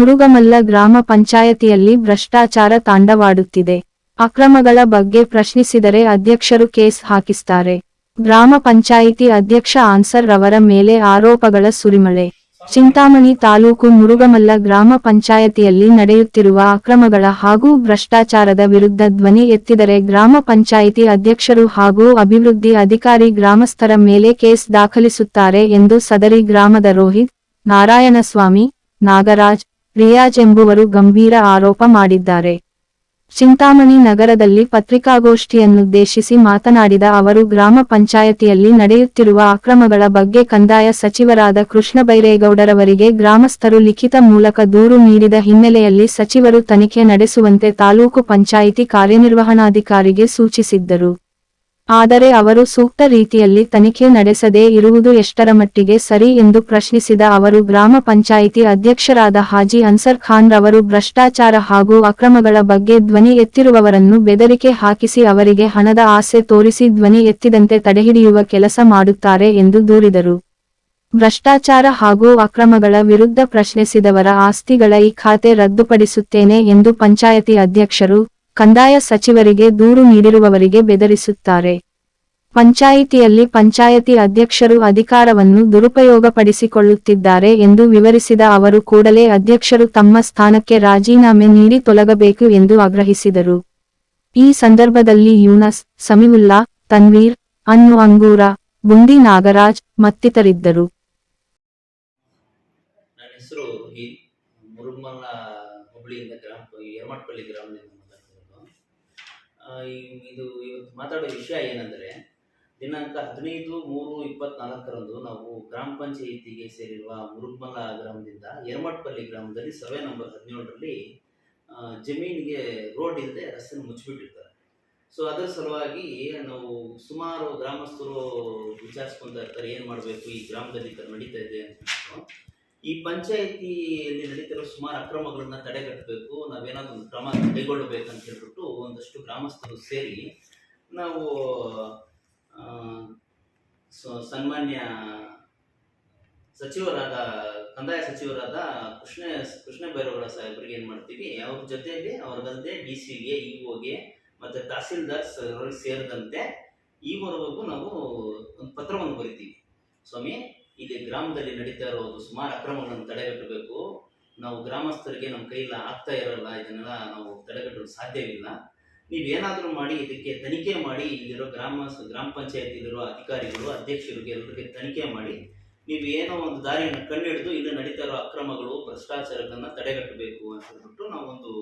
ಮುರುಗಮಲ್ಲ ಗ್ರಾಮ ಪಂಚಾಯತಿಯಲ್ಲಿ ಭ್ರಷ್ಟಾಚಾರ ತಾಂಡವಾಡುತ್ತಿದೆ. ಅಕ್ರಮಗಳ ಬಗ್ಗೆ ಪ್ರಶ್ನಿಸಿದರೆ ಅಧ್ಯಕ್ಷರು ಕೇಸ್ ಹಾಕಿಸ್ತಾರೆ. ಗ್ರಾಮ ಪಂಚಾಯಿತಿ ಅಧ್ಯಕ್ಷ ಆನ್ಸರ್ ರವರ ಮೇಲೆ ಆರೋಪಗಳ ಸುರಿಮಳೆ. ಚಿಂತಾಮಣಿ ತಾಲೂಕು ಮುರುಗಮಲ್ಲ ಗ್ರಾಮ ಪಂಚಾಯತಿಯಲ್ಲಿ ನಡೆಯುತ್ತಿರುವ ಅಕ್ರಮಗಳ ಹಾಗೂ ಭ್ರಷ್ಟಾಚಾರದ ವಿರುದ್ಧ ಧ್ವನಿ ಎತ್ತಿದರೆ ಗ್ರಾಮ ಪಂಚಾಯಿತಿ ಅಧ್ಯಕ್ಷರು ಹಾಗೂ ಅಭಿವೃದ್ಧಿ ಅಧಿಕಾರಿ ಗ್ರಾಮಸ್ಥರ ಮೇಲೆ ಕೇಸ್ ದಾಖಲಿಸುತ್ತಾರೆ ಎಂದು ಸದರಿ ಗ್ರಾಮದ ರೋಹಿತ್, ನಾರಾಯಣಸ್ವಾಮಿ, ನಾಗರಾಜ್ ರಿಯಾಜ್ ಎಂಬುವರು ಗಂಭೀರ ಆರೋಪ ಮಾಡಿದ್ದಾರೆ. ಚಿಂತಾಮಣಿ ನಗರದಲ್ಲಿ ಪತ್ರಿಕಾಗೋಷ್ಠಿಯನ್ನುದ್ದೇಶಿಸಿ ಮಾತನಾಡಿದ ಅವರು, ಗ್ರಾಮ ಪಂಚಾಯತಿಯಲ್ಲಿ ನಡೆಯುತ್ತಿರುವ ಅಕ್ರಮಗಳ ಬಗ್ಗೆ ಕಂದಾಯ ಸಚಿವರಾದ ಕೃಷ್ಣ ಬೈರೇಗೌಡರವರಿಗೆ ಗ್ರಾಮಸ್ಥರು ಲಿಖಿತ ಮೂಲಕ ದೂರು ನೀಡಿದ ಹಿನ್ನೆಲೆಯಲ್ಲಿ ಸಚಿವರು ತನಿಖೆ ನಡೆಸುವಂತೆ ತಾಲೂಕು ಪಂಚಾಯಿತಿ ಕಾರ್ಯನಿರ್ವಹಣಾಧಿಕಾರಿಗೆ ಸೂಚಿಸಿದ್ದರು. ಆದರೆ ಅವರು ಸೂಕ್ತ ರೀತಿಯಲ್ಲಿ ತನಿಖೆ ನಡೆಸದೇ ಇರುವುದು ಎಷ್ಟರ ಮಟ್ಟಿಗೆ ಸರಿ ಎಂದು ಪ್ರಶ್ನಿಸಿದ ಅವರು ಗ್ರಾಮ ಪಂಚಾಯಿತಿ ಅಧ್ಯಕ್ಷರಾದ ಹಾಜಿ ಅನ್ಸರ್ ಖಾನ್ ರವರು ಭ್ರಷ್ಟಾಚಾರ ಹಾಗೂ ಅಕ್ರಮಗಳ ಬಗ್ಗೆ ಧ್ವನಿ ಎತ್ತಿರುವವರನ್ನು ಬೆದರಿಕೆ ಹಾಕಿಸಿ ಅವರಿಗೆ ಹಣದ ಆಸೆ ತೋರಿಸಿ ಧ್ವನಿ ಎತ್ತಿದಂತೆ ತಡೆಹಿಡಿಯುವ ಕೆಲಸ ಮಾಡುತ್ತಾರೆ ಎಂದು ದೂರಿದರು. ಭ್ರಷ್ಟಾಚಾರ ಹಾಗೂ ಅಕ್ರಮಗಳ ವಿರುದ್ಧ ಪ್ರಶ್ನಿಸಿದವರ ಆಸ್ತಿಗಳ ಈ ಖಾತೆ ರದ್ದುಪಡಿಸುತ್ತೇನೆ ಎಂದು ಪಂಚಾಯತಿ ಅಧ್ಯಕ್ಷರು ಕಂದಾಯ ಸಚಿವರಿಗೆ ದೂರು ನೀಡಿರುವವರಿಗೆ ಬೆದರಿಸುತ್ತಾರೆ. ಪಂಚಾಯಿತಿಯಲ್ಲಿ ಪಂಚಾಯತಿ ಅಧ್ಯಕ್ಷರು ಅಧಿಕಾರವನ್ನು ದುರುಪಯೋಗಪಡಿಸಿಕೊಳ್ಳುತ್ತಿದ್ದಾರೆ ಎಂದು ವಿವರಿಸಿದ ಅವರು ಕೂಡಲೇ ಅಧ್ಯಕ್ಷರು ತಮ್ಮ ಸ್ಥಾನಕ್ಕೆ ರಾಜೀನಾಮೆ ನೀಡಿ ತೊಲಗಬೇಕು ಎಂದು ಆಗ್ರಹಿಸಿದರು. ಈ ಸಂದರ್ಭದಲ್ಲಿ ಯೂನಸ್, ಸಮೀವುಲ್ಲಾ, ತನ್ವೀರ್, ಅನ್ನು ಅಂಗೂರ, ಬುಂದಿ ನಾಗರಾಜ್ ಮತ್ತಿತರಿದ್ದರು ನನ್ನ ಹೆಸರು ರೋಹಿತ್ ಮುರುಮಲ್ಲ ಹುಬ್ಳಿಯಿಂದ ಗ್ರಾಮ ಯರಮಟ್ಪಳ್ಳಿ ಗ್ರಾಮದಿಂದ ಮಾತಾಡ್ತಿರೋದು ಆ, ಈ- ಇದು ಇವತ್ತು ಮಾತಾಡೋ ವಿಷಯ ಏನಂದರೆ, ದಿನಾಂಕ ಹದಿನೈದು ಮೂರು ಇಪ್ಪತ್ನಾಲ್ಕರಂದು ನಾವು ಗ್ರಾಮ ಪಂಚಾಯಿತಿಗೆ ಸೇರಿರುವ ಮುರುಗ್ಮಲ ಗ್ರಾಮದಿಂದ ಯರ್ಮಟ್ಪಲ್ಲಿ ಗ್ರಾಮದಲ್ಲಿ ಸರ್ವೆ ನಂಬರ್ ಹದಿನೇಳರಲ್ಲಿ ಜಮೀನಿಗೆ ರೋಡ್ ಇಲ್ಲದೆ ರಸ್ತೆನ ಮುಚ್ಚಿಬಿಟ್ಟಿರ್ತಾರೆ. ಸೊ ಅದರ ಸಲುವಾಗಿ ನಾವು ಸುಮಾರು ಗ್ರಾಮಸ್ಥರು ವಿಚಾರಿಸ್ಕೊಂತ ಇರ್ತಾರೆ, ಏನು ಮಾಡಬೇಕು, ಈ ಗ್ರಾಮದಲ್ಲಿ ಈ ನಡೀತಾ ಇದೆ ಅಂತ ಈ ಪಂಚಾಯಿತಿಯಲ್ಲಿ ನಡೀತಿರೋ ಸುಮಾರು ಅಕ್ರಮಗಳನ್ನ ತಡೆಗಟ್ಟಬೇಕು, ನಾವೇನಾದ್ರು ಕ್ರಮ ಕೈಗೊಳ್ಳಬೇಕಂತ ಹೇಳ್ಬಿಟ್ಟು ಒಂದಷ್ಟು ಗ್ರಾಮಸ್ಥರು ಸೇರಿ ನಾವು ಸನ್ಮಾನ್ಯ ಸಚಿವರಾದ, ಕಂದಾಯ ಸಚಿವರಾದ ಕೃಷ್ಣ ಕೃಷ್ಣ ಬೈರೇಗೌಡ ಸಾಹೇಬರಿಗೆ ಏನು ಮಾಡ್ತೀವಿ, ಅವ್ರ ಜೊತೆಯಲ್ಲಿ ಅವ್ರದಲ್ಲದೆ ಡಿ ಸಿಗೆ ಇ ಓಗೆ ಮತ್ತು ತಹಸೀಲ್ದಾರ್ ಅವ್ರಿಗೆ ಸೇರಿದಂತೆ ಈವರೆಗೂ ನಾವು ಒಂದು ಪತ್ರವನ್ನು ಬರಿತೀವಿ. ಸ್ವಾಮಿ, ಇಲ್ಲಿ ಗ್ರಾಮದಲ್ಲಿ ನಡೀತಾ ಇರೋದು ಸುಮಾರು ಅಕ್ರಮಗಳನ್ನು ತಡೆಗಟ್ಟಬೇಕು. ನಾವು ಗ್ರಾಮಸ್ಥರಿಗೆ ನಮ್ಮ ಕೈಯಲ್ಲಿ ಆಗ್ತಾ ಇರಲ್ಲ, ಇದನ್ನೆಲ್ಲ ನಾವು ತಡೆಗಟ್ಟಲು ಸಾಧ್ಯವಿಲ್ಲ. ನೀವೇನಾದರೂ ಮಾಡಿ ಇದಕ್ಕೆ ತನಿಖೆ ಮಾಡಿ, ಇಲ್ಲಿರೋ ಗ್ರಾಮ ಗ್ರಾಮ ಪಂಚಾಯತಿಲಿರೋ ಅಧಿಕಾರಿಗಳು, ಅಧ್ಯಕ್ಷರಿಗೆ ಎಲ್ಲರಿಗೆ ತನಿಖೆ ಮಾಡಿ, ನೀವು ಏನೋ ಒಂದು ದಾರಿಯನ್ನು ಕಂಡುಹಿಡಿದು ಇಲ್ಲಿ ನಡೀತಾ ಇರೋ ಅಕ್ರಮಗಳು, ಭ್ರಷ್ಟಾಚಾರಗಳನ್ನ ತಡೆಗಟ್ಟಬೇಕು ಅಂತ ಹೇಳ್ಬಿಟ್ಟು ನಾವೊಂದು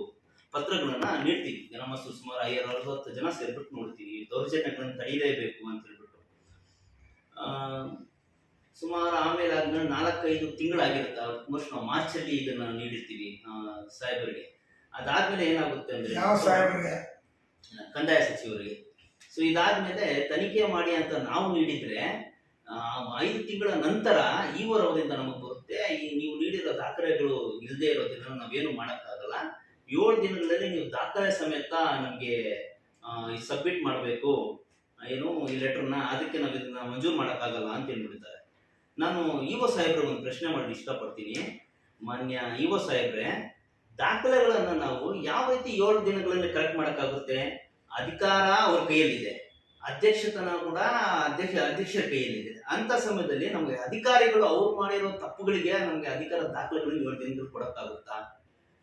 ಪತ್ರಗಳನ್ನ ನೀಡ್ತೀವಿ. ಗ್ರಾಮಸ್ಥರು ಸುಮಾರು ಐದು ಅರವತ್ತು ಜನ ಸೇರ್ಬಿಟ್ಟು ನೋಡ್ತೀವಿ. ದೌರ್ಜನ್ಯಗಳನ್ನು ತಡೆಯಲೇಬೇಕು ಅಂತ ಹೇಳ್ಬಿಟ್ಟು. ಸುಮಾರು ಆಮೇಲೆ ಆದ್ಮೇಲೆ ನಾಲ್ಕೈದು ತಿಂಗಳಾಗಿರುತ್ತೆ. ಆಲ್ಮೋಸ್ಟ್ ನಾವು ಮಾರ್ಚಲ್ಲಿ ಇದನ್ನ ನೀಡಿರ್ತೀವಿ ಸಾಹೇಬರಿಗೆ. ಅದಾದ್ಮೇಲೆ ಏನಾಗುತ್ತೆ ಅಂದ್ರೆ ಕಂದಾಯ ಸಚಿವರಿಗೆ. ಸೊ ಇದಾದ್ಮೇಲೆ ತನಿಖೆ ಮಾಡಿ ಅಂತ ನಾವು ನೀಡಿದ್ರೆ ಐದು ತಿಂಗಳ ನಂತರ ಈ ವರದಿಂದ ನಮಗೆ ಬರುತ್ತೆ. ಈ ನೀವು ನೀಡಿರೋ ದಾಖಲೆಗಳು ಇಲ್ಲದೆ ಇರೋದ್ರಿಂದ ನಾವೇನು ಮಾಡೋಕ್ಕಾಗಲ್ಲ. ಏಳು ದಿನಗಳಲ್ಲಿ ನೀವು ದಾಖಲೆ ಸಮೇತ ನಮಗೆ ಸಬ್ಮಿಟ್ ಮಾಡಬೇಕು. ಏನು, ಈ ಲೆಟರ್ನ ಅದಕ್ಕೆ ನಾವು ಇದನ್ನ ಮಂಜೂರು ಮಾಡೋಕ್ಕಾಗಲ್ಲ ಅಂತ ಹೇಳ್ಬಿಡ್ತಾರೆ. ನಾನು ಇಒ ಸಾಹೇಬ್ರಿಗೆ ಒಂದು ಪ್ರಶ್ನೆ ಮಾಡಲು ಇಷ್ಟಪಡ್ತೀನಿ. ಮಾನ್ಯ ಇಒ ಸಾಹೇಬ್ರೆ ದಾಖಲೆಗಳನ್ನು ನಾವು ಯಾವ ರೀತಿ ಏಳು ದಿನಗಳಲ್ಲಿ ಕರೆಕ್ಟ್ ಮಾಡೋಕ್ಕಾಗುತ್ತೆ, ಅಧಿಕಾರ ಅವ್ರ ಕೈಯಲ್ಲಿದೆ. ಅಧ್ಯಕ್ಷತನ ಕೂಡ ಅಧ್ಯಕ್ಷ, ಅಧ್ಯಕ್ಷರ ಕೈಯಲ್ಲಿದೆ. ಅಂತ ಸಮಯದಲ್ಲಿ ನಮಗೆ ಅಧಿಕಾರಿಗಳು ಅವ್ರು ಮಾಡಿರೋ ತಪ್ಪುಗಳಿಗೆ ನಮಗೆ ಅಧಿಕಾರ ದಾಖಲೆಗಳು ಏಳು ದಿನಗಳು ಕೊಡಕ್ಕಾಗುತ್ತಾ?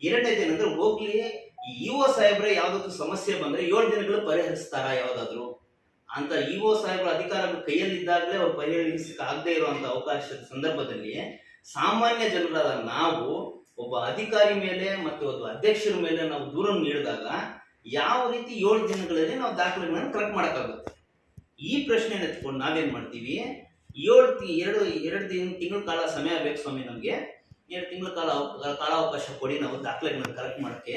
ಎರಡನೇದು ಏನಂದ್ರೆ ಹೋಗ್ಲಿ ಇ ಒ ಸಾಹೇಬ್ರೆ ಯಾವ್ದಾದ್ರು ಸಮಸ್ಯೆ ಬಂದ್ರೆ ಏಳು ದಿನಗಳು ಪರಿಹರಿಸ್ತಾರಾ ಯಾವ್ದಾದ್ರು? ಅಂತ ಒ ಸಾಹೇಬ್ರ ಅಧಿಕಾರಗಳು ಕೈಯಲ್ಲಿದ್ದಾಗಲೇ ಅವ್ರು ಪರಿಹರಿಸಕ್ಕೆ ಆಗದೆ ಇರುವಂತ ಅವಕಾಶದ ಸಂದರ್ಭದಲ್ಲಿ ಸಾಮಾನ್ಯ ಜನರಾದ ನಾವು ಒಬ್ಬ ಅಧಿಕಾರಿ ಮೇಲೆ ಮತ್ತು ಒಬ್ಬ ಅಧ್ಯಕ್ಷರ ಮೇಲೆ ನಾವು ದೂರ ನೀಡಿದಾಗ ಯಾವ ರೀತಿ ಏಳು ದಿನಗಳಲ್ಲಿ ನಾವು ದಾಖಲೆಗಳನ್ನು ಕಲೆಕ್ಟ್ ಮಾಡೋಕ್ಕಾಗುತ್ತೆ? ಈ ಪ್ರಶ್ನೆ ಎತ್ಕೊಂಡು ನಾವೇನ್ ಮಾಡ್ತೀವಿ? ಏಳು ತಿ, ಎರಡು ಎರಡು ದಿನ, ತಿಂಗಳ ಕಾಲ ಸಮಯ ಬೇಕು ಸ್ವಾಮಿ ನಮಗೆ. ಎರಡು ತಿಂಗಳ ಕಾಲ ಕಾಲಾವಕಾಶ ಕೊಡಿ ನಾವು ದಾಖಲೆಗಳನ್ನ ಕಲೆಕ್ಟ್ ಮಾಡೋಕ್ಕೆ.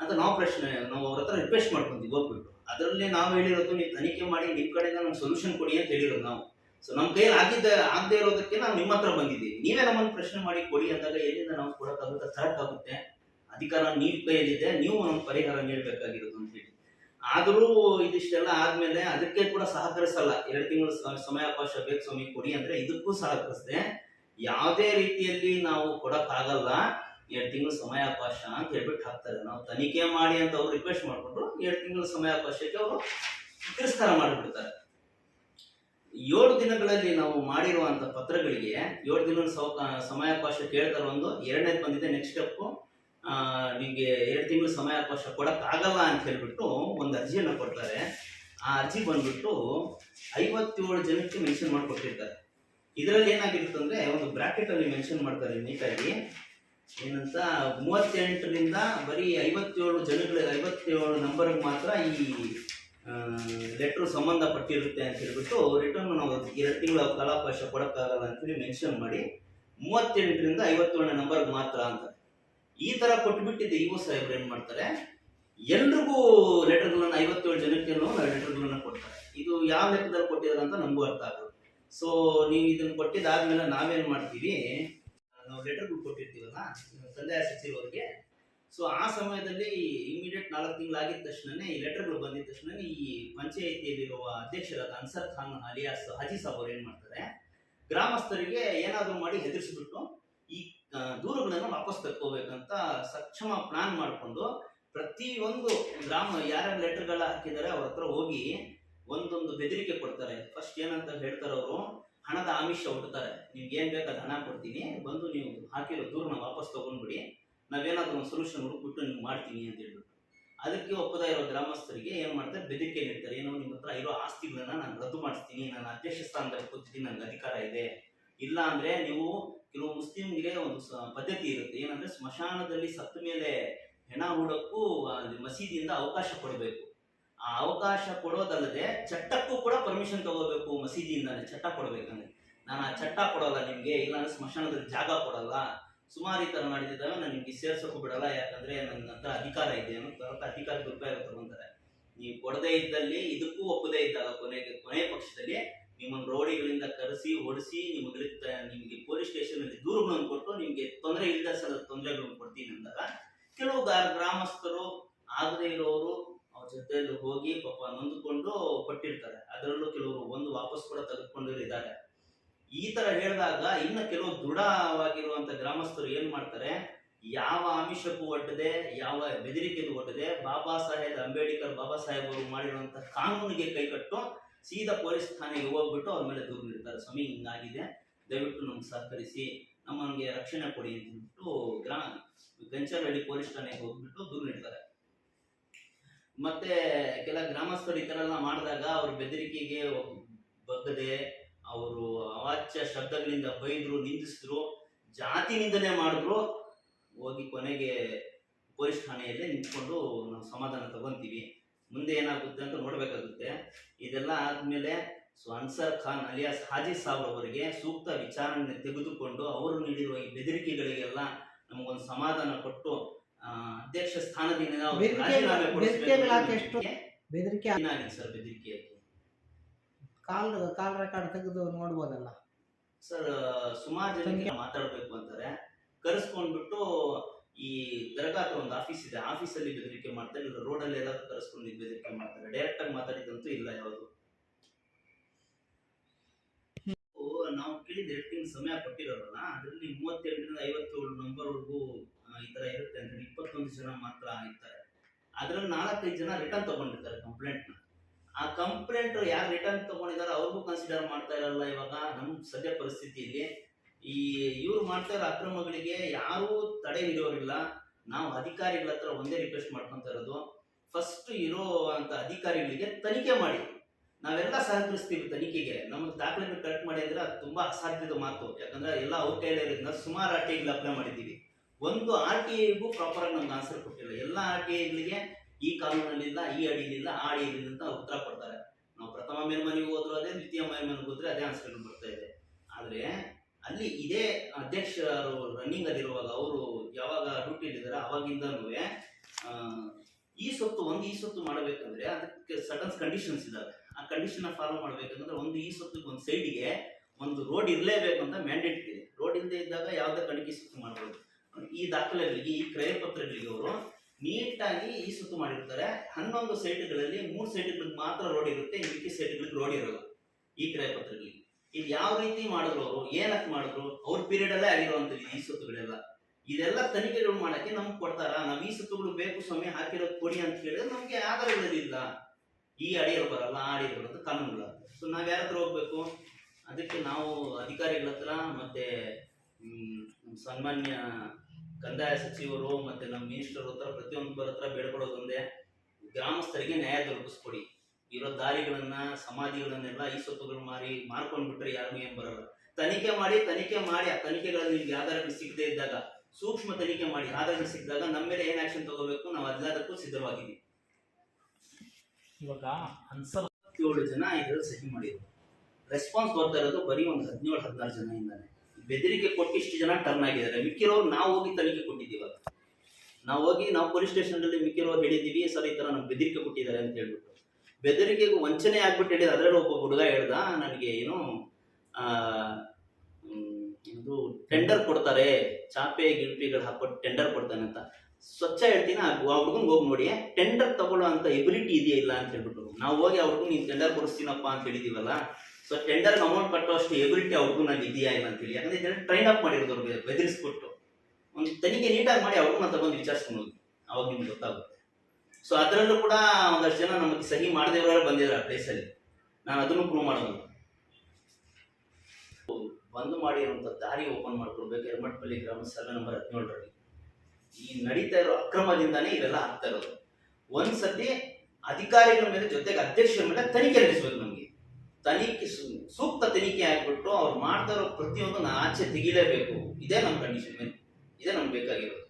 ಅಂತ ನಾವು ಪ್ರಶ್ನೆ, ನಾವು ಅವ್ರ ಹತ್ರ ರಿಕ್ವೆಸ್ಟ್ ಮಾಡ್ಕೊಂತೀವಿ ಹೋಗ್ಬಿಟ್ಟು ಅದರಲ್ಲಿ ನಾವು ಹೇಳಿರೋದು, ನೀವು ತನಿಖೆ ಮಾಡಿ, ನಿಮ್ಮ ಕಡೆಯಿಂದ ನಮ್ಗೆ ಸೊಲ್ಯೂಷನ್ ಕೊಡಿ ಅಂತ ಹೇಳಿರೋದು ನಾವು. ಸೊ ನಮ್ಮ ಕೈಯಲ್ಲಿ ಆಗಿದ್ದ, ಆಗದೆ ಇರೋದಕ್ಕೆ ನಾವು ನಿಮ್ಮ ಹತ್ರ ಬಂದಿದ್ದೀವಿ. ನೀವೇ ನಮ್ಮನ್ನು ಪ್ರಶ್ನೆ ಮಾಡಿ ಕೊಡಿ ಅಂದಾಗ ಎಲ್ಲಿಂದ ನಾವು ಕೊಡೋಕ್ಕಾಗುತ್ತೆ ಆಗುತ್ತೆ ಅಧಿಕಾರ ನೀವು ಕೈಯಲ್ಲಿದೆ, ನೀವು ನಮ್ಗೆ ಪರಿಹಾರ ನೀಡಬೇಕಾಗಿರೋದು ಅಂತ ಹೇಳಿ. ಆದರೂ ಇದಿಷ್ಟೆಲ್ಲ ಆದ್ಮೇಲೆ ಅದಕ್ಕೆ ಕೂಡ ಸಹಕರಿಸಲ್ಲ. ಎರಡು ತಿಂಗಳು ಸಮಯ ಸಮಯಾವಕಾಶ ಬೇಕು ಸ್ವಾಮಿ, ಕೊಡಿ ಅಂದ್ರೆ ಇದಕ್ಕೂ ಸಹಕರಿಸದೆ. ಯಾವುದೇ ರೀತಿಯಲ್ಲಿ ನಾವು ಕೊಡಕ್ಕಾಗಲ್ಲ. ಎರಡು ತಿಂಗಳು ಸಮಯಾವಕಾಶ ಅಂತ ಹೇಳ್ಬಿಟ್ಟು ಹಾಕ್ತಾರೆ. ನಾವು ತನಿಖೆ ಮಾಡಿ ಅಂತ ಅವ್ರು ರಿಕ್ವೆಸ್ಟ್ ಮಾಡಿಕೊಂಡ್ರು, ಎರಡು ತಿಂಗಳು ಸಮಯಾವಕಾಶಕ್ಕೆ ಅವರು ತಿರಸ್ಕಾರ ಮಾಡಿಬಿಡ್ತಾರೆ. ಏಳು ದಿನಗಳಲ್ಲಿ ನಾವು ಮಾಡಿರುವಂತ ಪತ್ರಗಳಿಗೆ, ಏಳು ದಿನ ಸಮಯಾವಕಾಶ ಕೇಳ್ತಾರೆ ಒಂದು ಎರಡನೇದು ಬಂದಿದೆ ನೆಕ್ಸ್ಟ್ ಸ್ಟೆಪ್ ನಿಮಗೆ ಎರಡು ತಿಂಗಳು ಸಮಯಾವಕಾಶ ಕೊಡಕ್ಕಾಗಲ್ಲ ಅಂತ ಹೇಳ್ಬಿಟ್ಟು ಒಂದು ಅರ್ಜಿಯನ್ನು ಕೊಡ್ತಾರೆ. ಆ ಅರ್ಜಿ ಬಂದ್ಬಿಟ್ಟು ಐವತ್ತೇಳು ಜನಕ್ಕೆ ಮೆನ್ಷನ್ ಮಾಡಿಕೊಟ್ಟಿರ್ತಾರೆ. ಇದರಲ್ಲಿ ಏನಾಗಿರುತ್ತೆ ಅಂದ್ರೆ ಒಂದು ಬ್ರಾಕೆಟ್ ಅಲ್ಲಿ ಮೆನ್ಷನ್ ಮಾಡ್ತಾರೆ ನೀಟಾಗಿ. ಏನಂತ, ಮೂವತ್ತೆಂಟರಿಂದ ಬರೀ ಐವತ್ತೇಳು ಜನಗಳ ಐವತ್ತೇಳು ನಂಬರ್ಗೆ ಮಾತ್ರ ಈ ಲೆಟ್ರ್ ಸಂಬಂಧಪಟ್ಟಿರುತ್ತೆ ಅಂತ ಹೇಳ್ಬಿಟ್ಟು ರಿಟರ್ನ್ ನಾವು ಎರಡು ತಿಂಗಳ ಕಾಲಾವಕಾಶ ಕೊಡೋಕ್ಕಾಗಲ್ಲ ಅಂತೇಳಿ ಮೆನ್ಷನ್ ಮಾಡಿ, ಮೂವತ್ತೆಂಟರಿಂದ ಐವತ್ತೇಳನೇ ನಂಬರ್ ಮಾತ್ರ ಅಂತ. ಈ ತರ ಕೊಟ್ಬಿಟ್ಟಿದ್ದೆ ಇವು ಸಾಹೇಬ್ರು ಏನ್ ಮಾಡ್ತಾರೆ? ಎಲ್ರಿಗೂ ಲೆಟರ್ಗಳನ್ನ ಐವತ್ತೇಳು ಜನಕ್ಕೆ ಲೆಟರ್ಗಳನ್ನ ಕೊಡ್ತಾರೆ. ಇದು ಯಾವ ಲೆಕ್ಕದಲ್ಲಿ ಕೊಟ್ಟಿದ್ದಾರೆ ಅಂತ ನಮಗೂ ಅರ್ಥ ಆಗಲ್ಲ ಸೊ ನೀವು ಇದನ್ನ ಕೊಟ್ಟಿದ್ದಾದ್ಮೇಲೆ ನಾವೇನ್ ಮಾಡ್ತೀವಿ? ನಾವು ಲೆಟರ್ಗಳು ಕೊಟ್ಟಿರ್ತೀವಲ್ಲ ಕಂದಾಯ ಸಚಿವರಿಗೆ ಸೊ ಆ ಸಮಯದಲ್ಲಿ ಇಮಿಡಿಯೇಟ್ ನಾಲ್ಕು ತಿಂಗಳಾಗಿದ ತಕ್ಷಣನೇ ಈ ಲೆಟರ್ಗಳು ಬಂದಿದ ತಕ್ಷಣ ಈ ಪಂಚಾಯಿತಿಯಲ್ಲಿರುವ ಅಧ್ಯಕ್ಷರಾದ ಅನ್ಸರ್ ಖಾನ್ ಅಲಿಯಾಸ್ ಹಾಜಿ ಸಾಬ್ ಅವ್ರು ಏನ್ ಮಾಡ್ತಾರೆ? ಗ್ರಾಮಸ್ಥರಿಗೆ ಏನಾದರೂ ಮಾಡಿ ಹೆದರಿಸಿಬಿಟ್ಟು ಈ ದೂರುಗಳನ್ನು ವಾಪಸ್ ತಕ್ಕೋಬೇಕಂತ ಸಕ್ಷಮ ಪ್ಲಾನ್ ಮಾಡಿಕೊಂಡು ಪ್ರತಿ ಒಂದು ಗ್ರಾಮ ಯಾರ್ಯಾರು ಲೆಟರ್ಗಳ ಹಾಕಿದ್ದಾರೆ ಅವ್ರ ಹತ್ರ ಹೋಗಿ ಒಂದೊಂದು ಬೆದರಿಕೆ ಕೊಡ್ತಾರೆ. ಫಸ್ಟ್ ಏನಂತ ಹೇಳ್ತಾರೆ ಅವರು? ಹಣದ ಆಮಿಷ ಹುಟ್ಟುತ್ತಾರೆ ನಿಮ್ಗೆ ಏನ್ ಬೇಕಾದ ಹಣ ಕೊಡ್ತೀನಿ. ಬಂದು ನೀವು ಹಾಕಿರೋ ದೂರನ್ನ ವಾಪಸ್ ತಗೊಂಡ್ಬಿಡಿ. ನಾವೇನಾದ್ರೂ ಒಂದು ಸೊಲ್ಯೂಷನ್ ಹುಡುಕ್ಬಿಟ್ಟು ನಿಮ್ಗೆ ಮಾಡ್ತೀನಿ ಅಂತ ಹೇಳ್ಬಿಟ್ಟು. ಅದಕ್ಕೆ ಒಪ್ಪದ ಇರೋ ಗ್ರಾಮಸ್ಥರಿಗೆ ಏನು ಮಾಡ್ತಾರೆ? ಬೆದರಿಕೆ ನೀಡ್ತಾರೆ ಏನೋ ನಿಮ್ಮ ಹತ್ರ ಇರೋ ಆಸ್ತಿಗಳನ್ನ ನಾನು ರದ್ದು ಮಾಡಿಸ್ತೀನಿ. ನಾನು ಅಧ್ಯಕ್ಷ ಸ್ಥಾನದಲ್ಲಿ ಕೂತಿದ್ದೀನಿ. ನನಗೆ ಅಧಿಕಾರ ಇದೆ. ಇಲ್ಲ ಅಂದ್ರೆ ನೀವು ಕೆಲವು ಮುಸ್ಲಿಮ್ಗೆ ಒಂದು ಪದ್ಧತಿ ಇರುತ್ತೆ. ಏನಂದ್ರೆ ಸ್ಮಶಾನದಲ್ಲಿ ಸತ್ತ ಮೇಲೆ ಹೆಣ ಹೂಡಕ್ಕೂ ಮಸೀದಿಯಿಂದ ಅವಕಾಶ ಕೊಡಬೇಕು. ಆ ಅವಕಾಶ ಕೊಡೋದಲ್ಲದೆ ಚಟ್ಟಕ್ಕೂ ಕೂಡ ಪರ್ಮಿಷನ್ ತಗೋಬೇಕು ಮಸೀದಿಯಿಂದ ಚಟ್ಟ ಕೊಡಬೇಕಂದ್ರೆ. ನಾನು ಆ ಚಟ್ಟ ಕೊಡೋಲ್ಲ ನಿಮಗೆ. ಇಲ್ಲಾಂದ್ರೆ ಸ್ಮಶಾನದಲ್ಲಿ ಜಾಗ ಕೊಡಲ್ಲ. ಸುಮಾರು ಈ ನಡೆದಿದ್ದಾವೆ ನಾನು ನಿಮಗೆ ಸೇರ್ಸೋಕ್ಕೂ ಬಿಡಲ್ಲ, ಯಾಕಂದ್ರೆ ನನ್ನ ಹತ್ರ ಅಧಿಕಾರ ಇದೆ ಅನ್ನೋ ತರ ಅಧಿಕಾರ ದುರುಪಯೋಗ ತಗೊಂತಾರೆ ನೀವು ಕೊಡದೇ ಇದ್ದಲ್ಲಿ, ಇದಕ್ಕೂ ಒಪ್ಪದೇ ಇದ್ದಾಗ ಕೊನೆಗೆ ಕೊನೆಯ ಪಕ್ಷದಲ್ಲಿ. ನಿಮ್ಮನ್ನು ರೋಡಿಗಳಿಂದ ಕರೆಸಿ, ಓಡಿಸಿ, ನಿಮಗೆ ನಿಮಗೆ ಪೊಲೀಸ್ ಸ್ಟೇಷನ್ ಅಲ್ಲಿ ದೂರುಗಳನ್ನು ಕೊಟ್ಟು, ನಿಮಗೆ ತೊಂದರೆ ಇಲ್ಲದ ಸಲ ತೊಂದರೆಗಳನ್ನು ಕೊಡ್ತೀನಿ ಅಂದಾಗ, ಕೆಲವು ಗ್ರಾಮಸ್ಥರು ಆಗದೇ ಇರೋರು ಅವ್ರ ಜೊತೆಯಲ್ಲಿ ಹೋಗಿ ಪಾಪ ನೊಂದುಕೊಂಡು ಕೊಟ್ಟಿರ್ತಾರೆ. ಅದರಲ್ಲೂ ಕೆಲವರು ಒಂದು ವಾಪಸ್ ಕೂಡ ತೆಗೆದುಕೊಂಡಿರೋ ಇದ್ದಾರೆ. ಈ ತರ ಹೇಳಿದಾಗ ಇನ್ನು ಕೆಲವು ದೃಢವಾಗಿರುವಂತ ಗ್ರಾಮಸ್ಥರು ಏನ್ ಮಾಡ್ತಾರೆ? ಯಾವ ಆಮಿಷಕ್ಕೂ ಒಡ್ಡದೆ, ಯಾವ ಬೆದರಿಕೆಗೂ ಒಡ್ಡದೆ ಬಾಬಾ ಸಾಹೇಬ್, ಅಂಬೇಡ್ಕರ್ ಬಾಬಾ ಸಾಹೇಬ್ ಅವರು ಮಾಡಿರುವಂತ ಕಾನೂನಿಗೆ ಕೈಕಟ್ಟು ಸೀದಾ ಪೊಲೀಸ್ ಠಾಣೆಗೆ ಹೋಗ್ಬಿಟ್ಟು ಅವ್ರ ಮೇಲೆ ದೂರು ನೀಡ್ತಾರೆ. ಸ್ವಾಮಿ, ಹಿಂಗಾಗಿದೆ. ದಯವಿಟ್ಟು ನಮ್ಗೆ ಸಹಕರಿಸಿ, ನಮಗೆ ರಕ್ಷಣೆ ಕೊಡಿ ಅಂತ ಗ್ರಾಮ ಗಂಚರಹಳ್ಳಿ ಪೊಲೀಸ್ ಠಾಣೆಗೆ ಹೋಗ್ಬಿಟ್ಟು ದೂರು ನೀಡ್ತಾರೆ. ಮತ್ತೆ ಕೆಲ ಗ್ರಾಮಸ್ಥರು ಈ ಥರ ಎಲ್ಲ ಮಾಡಿದಾಗ ಅವ್ರ ಬೆದರಿಕೆಗೆ ಬಗ್ಗದೆ ಅವರು ಅವಾಚ್ಯ ಶಬ್ದಗಳಿಂದ ಬೈದ್ರು ನಿಂದಿಸಿದ್ರು ಜಾತಿ ನಿಂದನೆ ಮಾಡಿದ್ರು ಹೋಗಿ ಕೊನೆಗೆ ಪೊಲೀಸ್ ಠಾಣೆಯಲ್ಲೇ ನಿಂತ್ಕೊಂಡು ನಾವು ಸಮಾಧಾನ ತಗೊಂತೀವಿ. ಮುಂದೆ ಏನಾಗುತ್ತೆ ಅಂತ ನೋಡಬೇಕಾಗುತ್ತೆ. ಇದೆಲ್ಲ ಆದಮೇಲೆ ಸೊ ಅನ್ಸರ್ ಖಾನ್ ಅಲಿಯಾಸ್ ಹಾಜಿ ಸಾಬ್ ಅವರಿಗೆ ಸೂಕ್ತ ವಿಚಾರಣೆ ತೆಗೆದುಕೊಂಡು ಅವರು ನೀಡಿರುವ ಈ ಬೆದರಿಕೆಗಳಿಗೆಲ್ಲ ನಮಗೊಂದು ಸಮಾಧಾನ ಕೊಟ್ಟು ಅಧ್ಯಕ್ಷ ಸ್ಥಾನದಿಂದ ನಾವು ಬೆದರಿಕೆ- ರಾಜೀನಾಮೆ ಸರ್ ಬೆದರಿಕೆ ಕಾಲ್ ಕಾಲ್ ರೆಕಾರ್ಡ್ ತೆಗೆದು ನೋಡ್ಬೋದಲ್ಲ. ಸರ್, ಸುಮಾರು ಜನಕ್ಕೆ ಮಾತಾಡ್ಬೇಕು ಅಂತಾರೆ. ಕರೆಸ್ಕೊಂಡ್ಬಿಟ್ಟು ಈ ದರ್ಗಾ ಒಂದು ಆಫೀಸ್ ಇದೆ. ಆಫೀಸಲ್ಲಿ ಬೆದರಿಕೆ ಮಾಡ್ತಾರೆ. ಇಲ್ಲ ರೋಡಲ್ಲಿ ಎಲ್ಲಾದ್ರೂ ಕರೆಸ್ಕೊಂಡು ಬೆದರಿಕೆ ಮಾಡ್ತಾರೆ. ಡೈರೆಕ್ಟ್ ಆಗಿ ಮಾತಾಡಿದಂತೂ ಇಲ್ಲ ಯಾವುದು. ನಾವು ಕೇಳಿದ ಎರಡು ತಿಂಗಳು ಸಮಯ ಕೊಟ್ಟಿರೋರಲ್ಲ ಅದರಲ್ಲಿ ಮೂವತ್ತೆರಡರಿಂದ ಐವತ್ತೇಳು ನಂಬರ್ವರೆಗೂ ಈ ತರ ಇರುತ್ತೆ. ಹೇಳಿ ಇಪ್ಪತ್ತೊಂದು ಜನ ಮಾತ್ರ ಇರ್ತಾರೆ ಅದ್ರಲ್ಲಿ ನಾಲ್ಕೈದು ಜನ ರಿಟರ್ನ್ ತಗೊಂಡಿರ್ತಾರೆ ಕಂಪ್ಲೇಂಟ್ನ ಆ ಕಂಪ್ಲೇಂಟ್ ಯಾರು ರಿಟರ್ನ್ ತಗೊಂಡಿದ್ದಾರೆ ಅವ್ರಿಗೂ ಕನ್ಸಿಡರ್ ಮಾಡ್ತಾ ಇರಲ್ಲ ಇವಾಗ ನಮ್ಮ ಸದ್ಯ ಪರಿಸ್ಥಿತಿಯಲ್ಲಿ. ಈ ಇವ್ರು ಮಾಡ್ತಾ ಇರೋ ಅಕ್ರಮಗಳಿಗೆ ಯಾರೂ ತಡೆ ಇರೋರಿಲ್ಲ ನಾವು ಅಧಿಕಾರಿಗಳ ಹತ್ರ ಒಂದೇ ರಿಕ್ವೆಸ್ಟ್ ಮಾಡ್ಕೊಂತ ಇರೋದು. ಫಸ್ಟ್ ಇರೋ ಅಂತ ಅಧಿಕಾರಿಗಳಿಗೆ ತನಿಖೆ ಮಾಡಿ. ನಾವೆಲ್ಲ ಸಹಕರಿಸ್ತೀವಿ ತನಿಖೆಗೆ. ನಮ್ಮ ದಾಖಲೆಗಳು ಕರೆಕ್ಟ್ ಮಾಡಿ ಅಂದ್ರೆ ಅದು ತುಂಬಾ ಅಸಾಧ್ಯದ ಮಾತು. ಯಾಕಂದ್ರೆ ಎಲ್ಲ ಅವ್ರ ಕೈಲಿರೋದ್ರಿಂದ ಸುಮಾರು ಆರ್ ಟಿ ಐಗಳು ಅಪ್ಲೈ ಮಾಡಿದ್ದೀವಿ. ಒಂದು ಆರ್ ಟಿ ಐಗೂ ಪ್ರಾಪರ್ ಆಗಿ ನಮ್ಗೆ ಆನ್ಸರ್ ಕೊಟ್ಟಿಲ್ಲ. ಎಲ್ಲ ಆರ್ ಟಿ ಐಗಳಿಗೆ ಈ ಕಾನೂನಲ್ಲಿಲ್ಲ, ಈ ಅಡಿಲಿಲ್ಲ ಆ ಅಡಿಲಿಲ್ಲ ಅಂತ ಉತ್ತರ ಕೊಡ್ತಾರೆ. ನಾವು ಪ್ರಥಮ ಮೇಲ್ಮನೆಗೆ ಹೋದ್ರು ಅದೇ, ದ್ವಿತೀಯ ಮೇಲ್ಮನೆಗೆ ಹೋದ್ರೆ ಅದೇ ಆನ್ಸರ್ಗಳು ಬರ್ತಾ ಇದೆ. ಆದ್ರೆ ಅಲ್ಲಿ ಇದೇ ಅಧ್ಯಕ್ಷರು ರನ್ನಿಂಗ್ ಅಲ್ಲಿರುವಾಗ ಅವರು ಯಾವಾಗ ಡ್ಯೂಟಿಲಿದ್ದಾರೆ ಅವಾಗಿಂದನೂ ಈ ಸೊತ್ತು ಒಂದು ಈ ಸೊತ್ತು ಮಾಡಬೇಕಂದ್ರೆ ಅದಕ್ಕೆ ಸಡನ್ಸ್ ಕಂಡೀಷನ್ಸ್ ಇದಾವೆ ಆ ಕಂಡೀಷನ್ ಫಾಲೋ ಮಾಡ್ಬೇಕಂದ್ರೆ ಒಂದು ಈ ಸೊತ್ತಿಗೆ ಒಂದು ಸೈಡ್ಗೆ ಒಂದು ರೋಡ್ ಇರಲೇಬೇಕು ಅಂತ ಮ್ಯಾಂಡೇಟ್ ಇದೆ. ರೋಡ್ ಇಲ್ಲದೆ ಇದ್ದಾಗ ಯಾವುದೇ ಕಣಿಕೆ ಸೊತ್ತು ಮಾಡಬಹುದು ಈ ದಾಖಲೆಗಳಿಗೆ, ಈ ಕ್ರಯ ಪತ್ರಗಳಿಗೆ ಅವರು ನೀಟಾಗಿ ಈ ಸುತ್ತು ಮಾಡಿರ್ತಾರೆ. ಹನ್ನೊಂದು ಸೈಟ್ಗಳಲ್ಲಿ ಮೂರು ಸೈಟ್ಗಳಿಗೆ ಮಾತ್ರ ರೋಡ್ ಇರುತ್ತೆ. ಮಿಕ್ಕಿ ಸೈಟ್ಗಳಿಗೆ ರೋಡ್ ಇರಲ್ಲ ಈ ಕ್ರಯ ಪತ್ರಗಳಿಗೆ ಇದು ಯಾವ ರೀತಿ ಮಾಡಿದ್ರು ಅವರು, ಏನಕ್ಕೆ ಮಾಡಿದ್ರು, ಅವ್ರ ಪೀರಿಯಡ್ ಅಲ್ಲೇ ಆಗಿರುವಂತ ಈ ಸುತ್ತುಗಳೆಲ್ಲ. ಇದೆಲ್ಲ ತನಿಖೆಗಳು ಮಾಡಕ್ಕೆ ನಮ್ಗೆ ಕೊಡ್ತಾರ. ನಾವ್ ಈ ಸುತ್ತುಗಳು ಬೇಕು ಸ್ವಾಮಿ, ಹಾಕಿರೋದು ಕೊಡಿ ಅಂತ ಹೇಳಿದ್ರೆ ನಮ್ಗೆ ಆಧಾರಗಳಿಲ್ಲ ಈ ಅಡಿಯಲ್ಲಿ ಬರಲ್ಲ, ಆ ಅಡಿಯರು ಬರಲ್ಲ ಕಾನೂನುಗಳ ಸೊ ನಾವ್ ಯಾರ ಹತ್ರ ಹೋಗ್ಬೇಕು? ಅದಕ್ಕೆ ನಾವು ಅಧಿಕಾರಿಗಳ ಹತ್ರ ಮತ್ತೆ ಸನ್ಮಾನ್ಯ ಕಂದಾಯ ಸಚಿವರು ಮತ್ತೆ ನಮ್ಮ ಮಿನಿಸ್ಟರ್ ಹತ್ರ ಪ್ರತಿಯೊಂದರ ಹತ್ರ ಬೇಡ್ಕೊಳ್ಳೋದೊಂದೇ ಗ್ರಾಮಸ್ಥರಿಗೆ ನ್ಯಾಯ ದೊರಕಿಸ್ಕೊಡಿ. ಇರೋ ದಾರಿಗಳನ್ನ ಸಮಾಧಿಗಳನ್ನೆಲ್ಲ ಈ ಸೊತ್ತುಗಳು ಮಾರಿ ಮಾರ್ಕೊಂಡ್ಬಿಟ್ರೆ ಯಾರಿಗೂ ಏನು ಬರಲ್ಲ. ತನಿಖೆ ಮಾಡಿ ತನಿಖೆ ಮಾಡಿ ಆ ತನಿಖೆಗಳಲ್ಲಿ ನಿಮ್ಗೆ ಆಧಾರಗಳು ಸಿಗದೆ ಇದ್ದಾಗ ಸೂಕ್ಷ್ಮ ತನಿಖೆ ಮಾಡಿ ಆಧಾರಗಳು ಸಿಕ್ಕಿದಾಗ ನಮ್ಮ ಮೇಲೆ ಏನ್ ಆಕ್ಷನ್ ತಗೋಬೇಕು ನಾವು ಅದಕ್ಕೂ ಸಿದ್ಧವಾಗಿದ್ದೀವಿ. ಇವಾಗ ಅನ್ಸರ್ ಏಳು ಜನ ಇದ್ರಲ್ಲಿ ಸಹಿ ಮಾಡಿದ್ರು. ರೆಸ್ಪಾನ್ಸ್ ಬರ್ತಾ ಇರೋದು ಬರೀ ಒಂದು ಹದಿನೇಳು ಹದಿನಾರು ಜನ ಇಂದಾನೆ. ಬೆದರಿಕೆ ಕೊಟ್ಟು ಇಷ್ಟು ಜನ ಟರ್ನ್ ಆಗಿದ್ದಾರೆ. ಮಿಕ್ಕಿರೋರು ನಾವು ಹೋಗಿ ತನಿಖೆ ಕೊಟ್ಟಿದ್ದೀವಲ್ಲ ನಾವು ಹೋಗಿ ನಾವು ಪೊಲೀಸ್ ಸ್ಟೇಷನಲ್ಲಿ ಮಿಕ್ಕಿರೋರು ಹೇಳಿದ್ದೀವಿ, ಸರ್, ಈ ಥರ ನಮ್ಗೆ ಬೆದರಿಕೆ ಕೊಟ್ಟಿದ್ದಾರೆ ಅಂತ ಹೇಳ್ಬಿಟ್ಟು. ಬೆದರಿಕೆಗೆ ವಂಚನೆ ಆಗ್ಬಿಟ್ಟು ಹೇಳಿದ ಅದರಲ್ಲಿ ಒಬ್ಬ ಹುಡುಗ ಹೇಳ್ದ, ನನಗೆ ಏನು ಇದು ಟೆಂಡರ್ ಕೊಡ್ತಾರೆ, ಚಾಪೆ ಗಿಲ್ಪಿಗಳು ಹಾಕ್ಬಿಟ್ಟು ಟೆಂಡರ್ ಕೊಡ್ತಾನೆ ಅಂತ. ಸ್ವಚ್ಛ ಹೇಳ್ತೀನಿ? ಆ ಹುಡುಗನ್ ಹೋಗಿ ನೋಡಿ ಟೆಂಡರ್ ತಗೊಳ್ಳೋ ಅಂತ ಎಬಿಲಿಟಿ ಇದೆಯಾ ಇಲ್ಲ? ಅಂತ ಹೇಳ್ಬಿಟ್ಟು. ನಾವು ಹೋಗಿ ಆ ಹುಡುಗನ್ ಟೆಂಡರ್ ಕೊಡಿಸ್ತೀನಪ್ಪ ಅಂತ ಹೇಳಿದೀವಲ್ಲ ಸೊ ಟೆಂಡರ್ಗೆ ಅಮೌಂಟ್ ಕಟ್ಟೋ ಅಷ್ಟು ಎಬಿಲಿಟಿ ಅವ್ರಿಗೂ ನಾನು ಇದೆಯಾ ಅಂತೇಳಿ ಯಾಕಂದ್ರೆ ಇದನ್ನ ಟ್ರೈನ್ ಅಪ್ ಮಾಡಿರೋದು ಅವ್ರಿಗೆ ಬೆದರಿಸ್ಬಿಟ್ಟು. ಒಂದು ತನಿಖೆ ನೀಟಾಗಿ ಮಾಡಿ ಅವ್ರನ್ನ ತಗೊಂಡು ವಿಚಾರಿಸ್ಕೊಂಡು ಅವಾಗ ನಿಮ್ಗೆ ಗೊತ್ತಾಗುತ್ತೆ. ಸೊ ಅದರಲ್ಲೂ ಕೂಡ ಒಂದಷ್ಟು ಜನ ನಮಗೆ ಸಹಿ ಮಾಡದೇವರೆಲ್ಲ ಬಂದಿದ್ದಾರೆ ಆ ಪ್ಲೇಸಲ್ಲಿ ನಾನು ಅದನ್ನು ಪ್ರೂವ್ ಮಾಡೋದು. ಮಾಡಿ ಮಾಡಿರುವಂಥ ದಾರಿ ಓಪನ್ ಮಾಡ್ಕೊಡ್ಬೇಕು. ಯರಮಟ್ಪಲ್ಲಿ ಗ್ರಾಮ ಸರ್ವೆ ನಂಬರ್ ಹದಿನೇಳರಲ್ಲಿ. ಈ ನಡೀತಾ ಇರೋ ಅಕ್ರಮದಿಂದಾನೇ ಇವೆಲ್ಲ ಆಗ್ತಾ ಇರೋದು. ಒಂದ್ಸತಿ ಅಧಿಕಾರಿಗಳ ಮೇಲೆ ಜೊತೆಗೆ ಅಧ್ಯಕ್ಷರ ಮೇಲೆ ತನಿಖೆ ನಡೆಸಬೇಕು ತನಿಖೆ ಸೂಕ್ತ ತನಿಖೆ ಆಗಿಬಿಟ್ಟು ಅವ್ರು ಮಾಡ್ತಾ ಇರೋ ಪ್ರತಿಯೊಂದು ಆಚೆ ತೆಗಿಲೇಬೇಕು. ಇದೇ ನಮ್ಮ ಕಂಡೀಷನ್ ಇದೇ ನಮ್ಗೆ ಬೇಕಾಗಿರೋದು.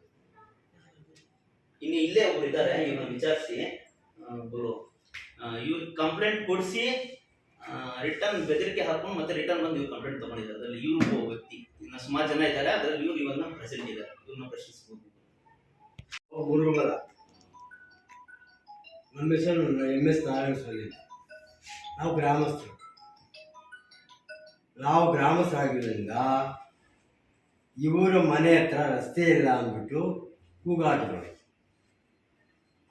ಇನ್ನು ಇಲ್ಲೇ ಒಬ್ರು ಇದ್ದಾರೆ ಇವನ್ನ ವಿಚಾರಿಸಿ. ಒಬ್ರು ಇವ್ರ ಕಂಪ್ಲೇಂಟ್ ಕೊಡಿಸಿ ರಿಟರ್ನ್ ಬೆದರಿಕೆ ಹಾಕೊಂಡು ಮತ್ತೆ ರಿಟರ್ನ್ ಬಂದು ಇವ್ರು ಕಂಪ್ಲೇಂಟ್ ತಗೊಂಡಿದ್ದಾರೆ. ಅದರಲ್ಲಿ ಇವರು ಒಬ್ಬ ವ್ಯಕ್ತಿ. ಇನ್ನು ಸುಮಾರು ಜನ ಇದ್ದಾರೆ, ಅದರಲ್ಲಿ ಇವ್ರು ಇವನ್ನ ಪ್ರೆಸೆಂಟ್ ಇದ್ದಾರೆ. ಇವ್ರನ್ನ ಪ್ರಶ್ನಿಸಬಹುದು ನಮ್ಮ ಹೆಸರು ಎಂ ಎಸ್ ನಾರಾಯಣ ಸ್ವಾಮಿ. ನಾವು ಗ್ರಾಮಸ್ಥರು. ನಾವು ಗ್ರಾಮಸ್ಥರಾಗಿರೋದ್ರಿಂದ ಇವರ ಮನೆ ಹತ್ರ ರಸ್ತೆ ಇಲ್ಲ ಅಂದ್ಬಿಟ್ಟು ಕೂಗಾಟಗಳು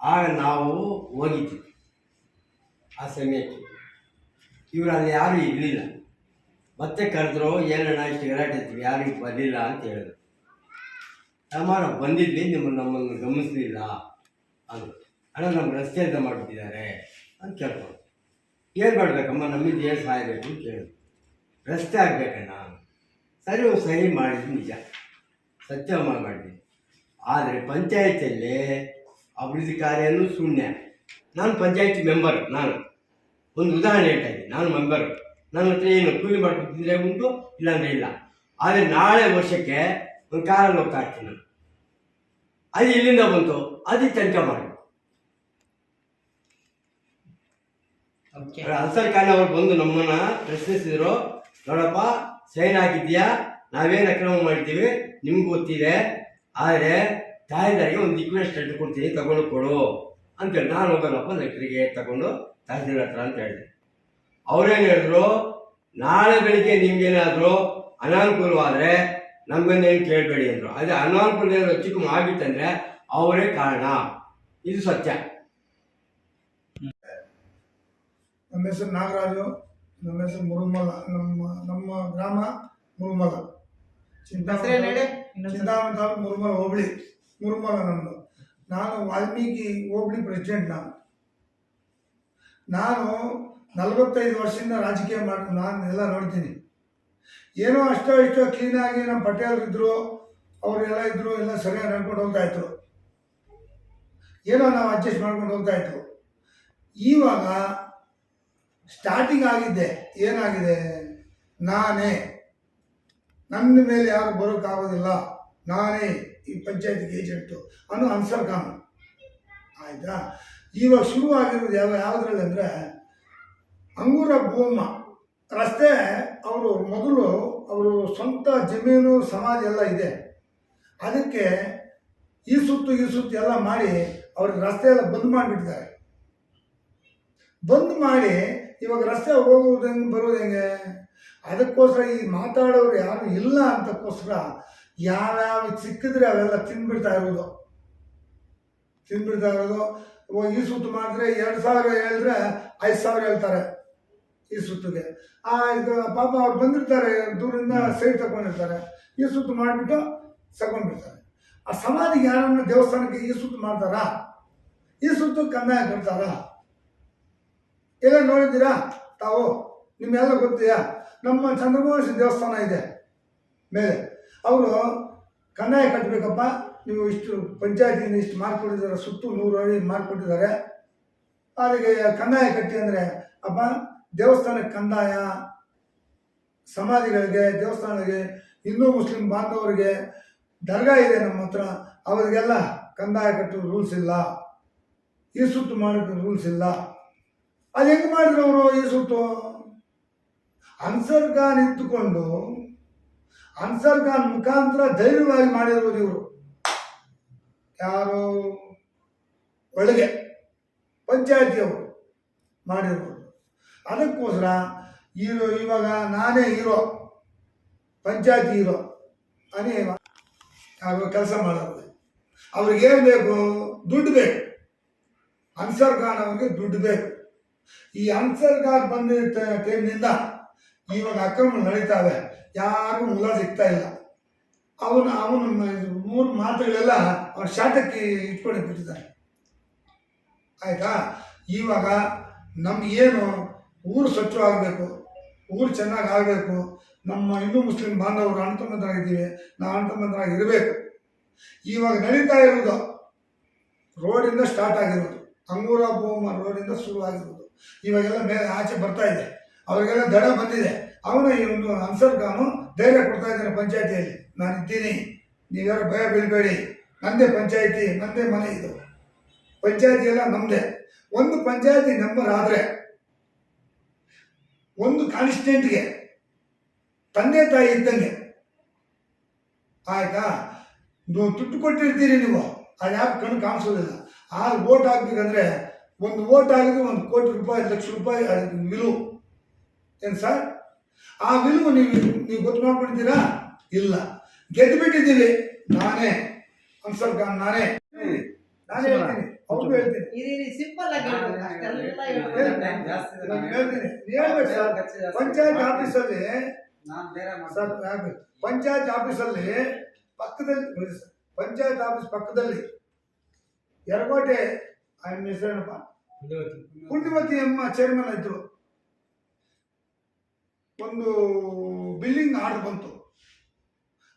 ಆಗ ನಾವು ಹೋಗಿದ್ವಿ. ಆ ಸಮಯಕ್ಕೆ. ಇವರು ಅಲ್ಲಿ ಯಾರೂ ಇರಲಿಲ್ಲ. ಮತ್ತೆ ಕರೆದ್ರು, ಏನಣ್ಣ, ಇಷ್ಟು ಗಲಾಟೆ ಇರ್ತೀವಿ ಯಾರಿಗೂ ಬರಲಿಲ್ಲ ಅಂತ ಹೇಳಿದ್ರು. ತಮ್ಮ ಬಂದಿದ್ವಿ ನಿಮ್ಮ ನಮ್ಮನ್ನು ಗಮನಿಸಲಿಲ್ಲ ಅದು ಅಣ್ಣ ನಮ್ಮ ರಸ್ತೆ ಅಂತ ಮಾಡಿಬಿಟ್ಟಿದ್ದಾರೆ ಅಂತ ಕೇಳ್ಕೊಂಡು ಏನು ಮಾಡಬೇಕಮ್ಮ, ನಮ್ಮಿಂದ ಏನು ಸಹಾಯ ಬೇಕು? ಅಂತ ಕೇಳಿದ್ರು. ರಸ್ತೆ ಆಗಬೇಕಣ್ಣ ಸರಿ ಸರಿ ಮಾಡಿದ್ದು ನಿಜ. ಸತ್ಯ ಮಾಡಿ ಆದರೆ ಪಂಚಾಯತಿಯಲ್ಲಿ ಅಭಿವೃದ್ಧಿ ಕಾರ್ಯನೂ ಶೂನ್ಯ. ನಾನು ಪಂಚಾಯತಿ ಮೆಂಬರ್ ನಾನು. ಒಂದು ಉದಾಹರಣೆ ಹೇಳ್ತಾ ಇದ್ದೀನಿ. ನಾನು ಮೆಂಬರ್. ನನ್ನ ಹತ್ರ ಏನು ಕೂಲಿ ಮಾಡ್ಕೊತಿದ್ರೆ ಉಂಟು ಇಲ್ಲಾಂದ್ರೆ ಇಲ್ಲ. ಆದರೆ ನಾಳೆ ವರ್ಷಕ್ಕೆ ಒಂದು ಕಾರಲ್ಲಿ ಹೋಗ್ತಾ ಇರ್ತೀನಿ ನಾನು. ಅದು ಇಲ್ಲಿಂದ ಬಂತು ಅದು ತನಿಖೆ ಮಾಡಿ ಅನ್ಸರ್ ಖಾನ್ ಅವರು ಬಂದು ನಮ್ಮನ್ನ ಪ್ರಶ್ನಿಸಿದ್ರು. ನೋಡಪ್ಪ, ಸೈನ್ ಹಾಕಿದ್ಯಾ ನಾವೇನು ಅಕ್ರಮ ಮಾಡಿದ್ದೀವಿ? ನಿಮ್ಗೆ ಗೊತ್ತಿದೆ. ಆದರೆ ತಾಯಿದಾರಿಗೆ ಒಂದು ರಿಕ್ವೆಸ್ಟ್ ಹೆಡ್ಕೊಡ್ತೀನಿ ಕೊಡ್ತೀನಿ, ತಗೊಂಡು ಕೊಡು. ಅಂತೇಳಿ ನಾನು ಹೋಗೋಣಪ್ಪ ಲೆಟ್ರಿಗೆ ತಗೊಂಡು ತಹಸೀಲ್ ಹತ್ರ ಅಂತ ಹೇಳಿದೆ. ಅವ್ರೇನು ಹೇಳಿದ್ರು? ನಾಳೆ ಬೆಳಿಗ್ಗೆ ನಿಮ್ಗೇನಾದರೂ ಅನಾನುಕೂಲವಾದರೆ ನಮ್ಮನ್ನೇನು ಕೇಳಬೇಡಿ ಅಂದರು. ಅದೇ ಅನಾನುಕೂಲ ಏನಾದ್ರು ಹೆಚ್ಚಿಗೆ ಆಗಿತ್ತಂದ್ರೆ ಅವರೇ ಕಾರಣ. ಇದು ಸತ್ಯ. ನಮ್ಮ ಹೆಸರು ನಾಗರಾಜು. ನಮ್ಮ ಹೆಸರು ಮುರುಮಲ ನಮ್ಮ ನಮ್ಮ ಗ್ರಾಮ ಮುರುಮಲ. ಚಿಂತಾಮ. ಚಿಂತಾಮಣಿ ತಾಲೂಕು ಮುರುಮಲ ಹೋಬಳಿ ಮುರುಮಲ ನಮ್ಮದು ನಾನು ವಾಲ್ಮೀಕಿ ಹೋಬಳಿ ಪ್ರೆಸಿಡೆಂಟ್ ನಾನು. ನಾನು ನಲವತ್ತೈದು ವರ್ಷದಿಂದ ರಾಜಕೀಯ ಮಾಡಿ ನಾನು ಎಲ್ಲ ನೋಡ್ತೀನಿ. ಏನೋ ಅಷ್ಟೋ ಇಷ್ಟೋ ಕ್ಲೀನಾಗಿ ನಮ್ಮ ಪಟೇಲ್ ಇದ್ರು ಅವರೆಲ್ಲ ಇದ್ದರು ಎಲ್ಲ ಸರಿಯಾಗಿ ನಡ್ಕೊಂಡು ಹೋಗ್ತಾ ಇದ್ರು. ಏನೋ ನಾವು ಅಡ್ಜಸ್ಟ್ ಮಾಡ್ಕೊಂಡು ಹೋಗ್ತಾ ಈವಾಗ ಇವಾಗ ಸ್ಟಾರ್ಟಿಂಗ್ ಆಗಿದ್ದೆ ಏನಾಗಿದೆ? ನಾನೇ. ನನ್ನ ಮೇಲೆ ಯಾರು ಬರೋಕ್ಕಾಗೋದಿಲ್ಲ ನಾನೇ ಈ ಪಂಚಾಯತಿಗೆ ಏಜೆಂಟು ಅನ್ನೋ ಅನ್ಸರ್ ಕಾಮನ್. ಆಯಿತಾ? ಇವಾಗ ಶುರು ಆಗಿರೋದು ಯಾವ ಯಾವುದ್ರಲ್ಲಿ ಅಂದರೆ, ಅಂಗೂರ ಭೂಮ. ರಸ್ತೆ, ಅವರು ಮೊದಲು ಅವರು ಸ್ವಂತ ಜಮೀನು ಸಮಾಜ ಎಲ್ಲ ಇದೆ. ಅದಕ್ಕೆ ಈ ಸುತ್ತು ಈ ಸುತ್ತು ಎಲ್ಲ ಮಾಡಿ ಅವ್ರಿಗೆ ರಸ್ತೆ ಎಲ್ಲ ಬಂದ್ ಮಾಡಿಬಿಟ್ಟಿದ್ದಾರೆ. ಬಂದ್ ಮಾಡಿ ಇವಾಗ ರಸ್ತೆ ಹೋಗುವುದು ಹೆಂಗೆ ಬರೋದು ಹೆಂಗೆ? ಅದಕ್ಕೋಸ್ಕರ ಈ ಮಾತಾಡೋರು ಯಾರು ಇಲ್ಲ ಅಂತಕ್ಕೋಸ್ಕರ ಯಾವ್ಯಾವ ಸಿಕ್ಕಿದ್ರೆ ಅವೆಲ್ಲ ತಿಂದ್ಬಿಡ್ತಾ ಇರೋದು. ತಿಂದ್ಬಿಡ್ತಾ ಇರೋದು. ಈ ಸುತ್ತು ಮಾಡಿದ್ರೆ ಎರಡು ಸಾವಿರ ಹೇಳಿದ್ರೆ ಐದು ಸಾವಿರ ಹೇಳ್ತಾರೆ ಈ ಸುತ್ತಿಗೆ. ಆ ಇದು ಪಾಪ ಅವ್ರು ಬಂದಿರ್ತಾರೆ ದೂರಿಂದ ಸೈಡ್ ತಗೊಂಡಿರ್ತಾರೆ. ಈ ಸುತ್ತು ಮಾಡಿಬಿಟ್ಟು ತಗೊಂಡ್ಬಿಡ್ತಾರೆ. ಆ ಸಮಾಧಿಗೆ ಯಾರನ್ನ ದೇವಸ್ಥಾನಕ್ಕೆ ಈ ಸುತ್ತು ಮಾಡ್ತಾರಾ? ಈ ಸುತ್ತು ಕಂದಾಯ ಕಟ್ತಾರಾ? ಎಲ್ಲ ನೋಡಿದ್ದೀರಾ? ತಾವು, ನಿಮ್ಮೆಲ್ಲ ಗೊತ್ತೀಯಾ ನಮ್ಮ ಚಂದ್ರಮೋಹನ ದೇವಸ್ಥಾನ ಇದೆ ಮೇಲೆ. ಅವರು ಕಂದಾಯ ಕಟ್ಟಬೇಕಪ್ಪ ನೀವು ಇಷ್ಟು ಪಂಚಾಯತಿಯಿಂದ ಇಷ್ಟು ಮಾಡಿಕೊಟ್ಟಿದ್ದಾರೆ ಸುತ್ತು ನೂರು ಅಡಿ ಮಾಡಿಕೊಟ್ಟಿದ್ದಾರೆ ಅದಕ್ಕೆ ಕಂದಾಯ ಕಟ್ಟಿ ಅಂದರೆ, ಅಪ್ಪ ದೇವಸ್ಥಾನಕ್ಕೆ ಕಂದಾಯ ಸಮಾಧಿಗಳಿಗೆ, ದೇವಸ್ಥಾನಗಳಿಗೆ, ಹಿಂದೂ ಮುಸ್ಲಿಂ ಬಾಂಧವರಿಗೆ ದರ್ಗಾ ಇದೆ ನಮ್ಮ ಹತ್ರ. ಅವರಿಗೆಲ್ಲ ಕಂದಾಯ ಕಟ್ಟೋ ರೂಲ್ಸ್ ಇಲ್ಲ. ಈ ಸುತ್ತು ಮಾಡೋಕ್ಕೆ ರೂಲ್ಸ್ ಇಲ್ಲ. ಅದು ಹೆಂಗೆ ಮಾಡಿದ್ರು ಅವರು ಈ ಸುತ್ತು? ಅನ್ಸರ್ ಖಾನ್ ಇದ್ದುಕೊಂಡು ಅನ್ಸರ್ ಖಾನ್ ಮುಖಾಂತರ ಧೈರ್ಯವಾಗಿ ಮಾಡಿರೋದು ಇವರು. ಯಾರು? ಒಳಗೆ, ಪಂಚಾಯತಿಯವರು ಮಾಡಿರ್ಬೋದು ಅದಕ್ಕೋಸ್ಕರ ಹೀರೋ ಇವಾಗ ನಾನೇ ಹೀರೋ, ಪಂಚಾಯತಿ ಹೀರೋ. ಅನೇ ಯಾರು ಕೆಲಸ ಮಾಡೋದು ಅವ್ರಿಗೆ ಏನು ಬೇಕು? ದುಡ್ಡು ಬೇಕು. ಅನ್ಸರ್ ಖಾನ್ ಅವ್ರಿಗೆ ದುಡ್ಡು ಬೇಕು. ಈ ಅನ್ಸರ್ ಖಾನ್ ಬಂದ ಟೈಮ್ನಿಂದ ಇವಾಗ ಅಕ್ರಮ ನಡೀತಾವೆ ಯಾರು ಮುಲ ಸಿಗ್ತಾ ಇಲ್ಲ. ಅವನು ಅವನು ಮೂರು ಮಾತುಗಳೆಲ್ಲ ಅವನ ಶಾಟಕ್ಕೆ ಇಟ್ಕೊಂಡು ಬಿಟ್ಟಿದ್ದಾರೆ ಆಯಿತಾ? ಇವಾಗ ನಮ್ಗೇನು ಊರು ಸ್ವಚ್ಛವಾಗಬೇಕು ಊರು ಚೆನ್ನಾಗಿ ಆಗಬೇಕು, ನಮ್ಮ ಹಿಂದೂ ಮುಸ್ಲಿಂ ಬಾಂಧವರು ಅಣ್ತಮ್ಮಂತರಾಗಿದ್ದೀವಿ ನಾವು ಅಣ್ತಮ್ಮಂತರಾಗಿ ಇರಬೇಕು ಇವಾಗ ನಡೀತಾ ಇರೋದು ರೋಡಿಂದ ಸ್ಟಾರ್ಟ್ ಆಗಿರೋದು. ಅಂಗೂರ ಭೂಮ ರೋಡಿಂದ ಶುರುವಾಗಿರೋದು. ಇವಾಗೆಲ್ಲ ಮೇಲೆ ಆಚೆ ಬರ್ತಾ ಇದೆ. ಅವರಿಗೆಲ್ಲ ದಡ ಬಂದಿದೆ. ಅವನು ಒಂದು ಅನ್ಸರ್ ಖಾನು ಧೈರ್ಯ ಕೊಡ್ತಾ ಇದ್ದಾನೆ ಪಂಚಾಯತಿಯಲ್ಲಿ. ನಾನು ಇದ್ದೀನಿ. ನೀವ್ಯಾರು ಭಯ ಬೀಳಬೇಡಿ. ನಂದೇ ಪಂಚಾಯತಿ, ನಂದೇ ಮನೆ ಇದು. ಪಂಚಾಯತಿ ಎಲ್ಲ ನಮ್ಮದೇ ಒಂದು ಪಂಚಾಯತಿ ನಂಬರ್ ಆದರೆ ಒಂದು ಕಾನ್ಸ್ಟೆಂಟ್ಗೆ ತಂದೆ ತಾಯಿ ಇದ್ದಂಗೆ. ಆಯ್ತಾ? ನೀವು ತುಟ್ಟು ಕೊಟ್ಟಿರ್ತೀರಿ ನೀವು. ಅದು ಯಾಕೆ ಕಣ್ಣು ಕಾಣಿಸೋದಿಲ್ಲ. ಆ ಓಟ್ ಹಾಕ್ಬೇಕಂದ್ರೆ ಒಂದು ಓಟ್ ಆಗಿದ್ರೆ ಒಂದು ಕೋಟಿ ರೂಪಾಯಿ ಲಕ್ಷ ರೂಪಾಯಿ ವಿಲು ಏನು ಸರ್? ಆ ವಿಲು ನೀವು ನೀವು ಗೊತ್ತು ಮಾಡ್ಕೊಂಡಿದ್ದೀರಾ ಇಲ್ಲ. ಗೆದ್ದು ಬಿಟ್ಟಿದ್ದೀವಿ ನಾನೇ. ಅನ್ಸರ್ ಖಾನ್ ನಾನೇ. ನಾನೇ ಹೇಳ್ತೀನಿ. ಅವ್ರಿಗೂ ಹೇಳ್ತೀನಿ. ಹೇಳ್ತೀನಿ. ಹೇಳ್ಬೇಕು ಸರ್. ಪಂಚಾಯತ್ ಆಫೀಸಲ್ಲಿ ನಾನ್ ಬೇರೆ ಸರ್. ಪಂಚಾಯತ್ ಆಫೀಸಲ್ಲಿ ಪಕ್ಕದಲ್ಲಿ ಪಂಚಾಯತ್ ಆಫೀಸ್ ಪಕ್ಕದಲ್ಲಿ ಯರಗೋಟೆ ಆಯಮ್ಮ ಹೆಸರೇನಪ್ಪ ಪುಣ್ಯವತಿ ಅಮ್ಮ ಚೇರ್ಮನ್ ಇದ್ರು ಒಂದು ಬಿಲ್ಲಿಂಗ್ ಆರ್ಡರ್ ಬಂತು.